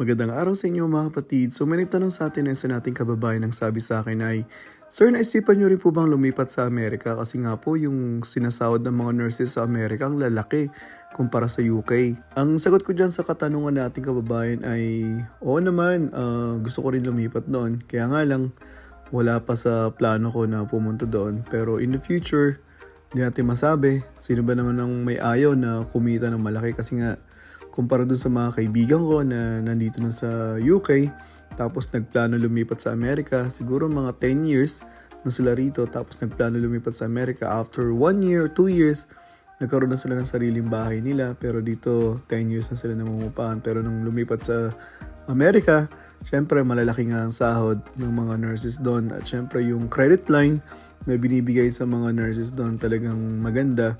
Magandang araw sa inyo mga kapatid. So may nagtanong sa atin na isa nating kababayan ang sabi sa akin ay, Sir, naisipan nyo rin po bang lumipat sa Amerika? Kasi nga po yung sinasahod ng mga nurses sa Amerika ang lalaki kumpara sa UK. Ang sagot ko dyan sa katanungan nating kababayan ay, oo naman, ah, gusto ko rin lumipat doon. Kaya nga lang, wala pa sa plano ko na pumunta doon. Pero in the future, hindi natin masabi. Sino ba naman ang may ayaw na kumita ng malaki? Kasi nga, kumpara dun sa mga kaibigan ko na nandito na sa UK, tapos nagplano lumipat sa Amerika, siguro mga 10 years na sila rito, tapos nagplano lumipat sa Amerika. After 1 year or 2 years, nagkaroon na sila ng sariling bahay nila, pero dito 10 years na sila namumupahan. Pero nung lumipat sa Amerika, syempre malalaki nga ang sahod ng mga nurses doon. At syempre yung credit line na binibigay sa mga nurses doon talagang maganda.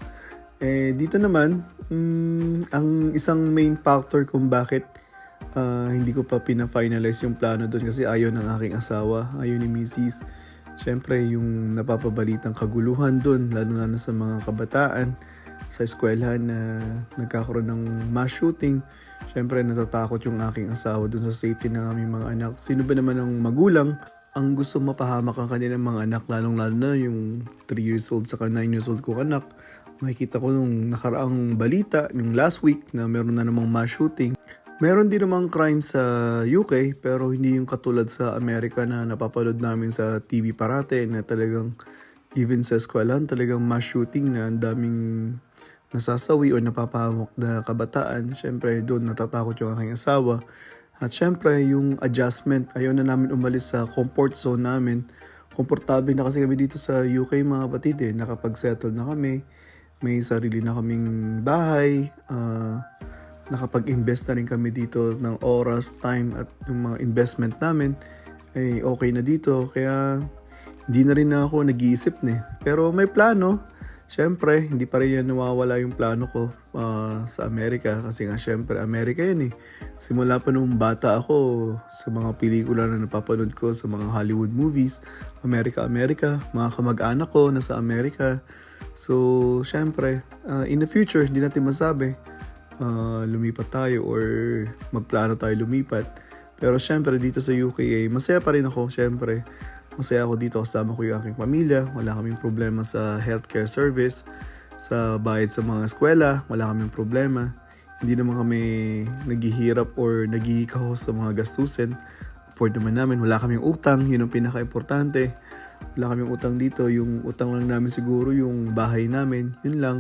Eh, dito naman, mm, ang isang main factor kung bakit ah, hindi ko pa pina-finalize yung plano doon kasi ayaw ng aking asawa, ayaw ni Mrs. Siyempre, yung napapabalitang kaguluhan doon, lalo na sa mga kabataan sa eskwelahan na nagkakaroon ng mass shooting. Siyempre, natatakot yung aking asawa doon sa safety ng aming mga anak. Sino ba naman ang magulang ang gusto mapahamak ang kanilang mga anak, lalong-lalo na yung 3 years old sa 9 years old kong anak. Makikita ko nung nakaraang balita, yung last week na meron na namang mass shooting. Meron din namang crime sa UK pero hindi yung katulad sa Amerika na napapanood namin sa TV parate na talagang even sa eskwelahan talagang mass shooting na ang daming nasasawi o napapahamak na kabataan. Siyempre doon natatakot yung aking asawa. At syempre, yung adjustment, ayaw na namin umalis sa comfort zone namin. Komportable na kasi kami dito sa UK mga batid eh. Nakapag-settle na kami. May sarili na kaming bahay. ah, nakapag-invest na rin kami dito ng oras, time at yung mga investment namin. Eh, okay na dito. Kaya hindi na rin ako nag-iisip na eh. Pero may plano. Siyempre, hindi pa rin yan nawawala yung plano ko ah, sa Amerika. Kasi nga, siyempre, Amerika yan eh. Simula pa nung bata ako sa mga pelikula na napapanood ko sa mga Hollywood movies. Amerika, Amerika. Mga kamag-anak ko nasa Amerika. So, siyempre, ah, in the future, hindi natin masabi ah, lumipat tayo or magplano tayo lumipat. Pero syempre dito sa UK ay masaya pa rin ako syempre. Masaya ako dito kasama ko yung aking pamilya. Wala kaming problema sa healthcare service. Sa bayad sa mga eskwela, wala kaming problema. Hindi naman kami naghihirap or naghihikaw sa mga gastusin. Afford naman namin. Wala kaming utang. Yun ang pinaka-importante. Wala kaming utang dito. Yung utang lang namin siguro yung bahay namin. Yun lang.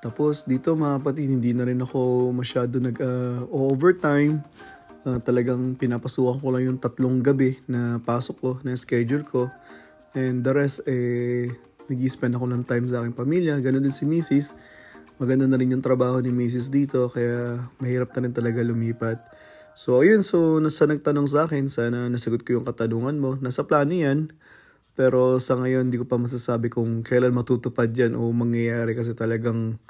Tapos dito mga kapatid, hindi na rin ako masyado nag-overtime. Ah, talagang pinapasukan ko lang yung tatlong gabi na pasok ko, na schedule ko. And the rest, eh, nag spend ako ng time sa aking pamilya. Ganon din si Mrs. Maganda na rin yung trabaho ni Mrs. dito, kaya mahirap na rin talaga lumipat. So, ayun. So, nasa nagtanong sa akin, sana nasagot ko yung katanungan mo. Nasa plano yan. Pero sa ngayon, hindi ko pa masasabi kung kailan matutupad yan o mangyayari kasi talagang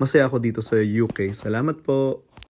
masaya ako dito sa UK. Salamat po.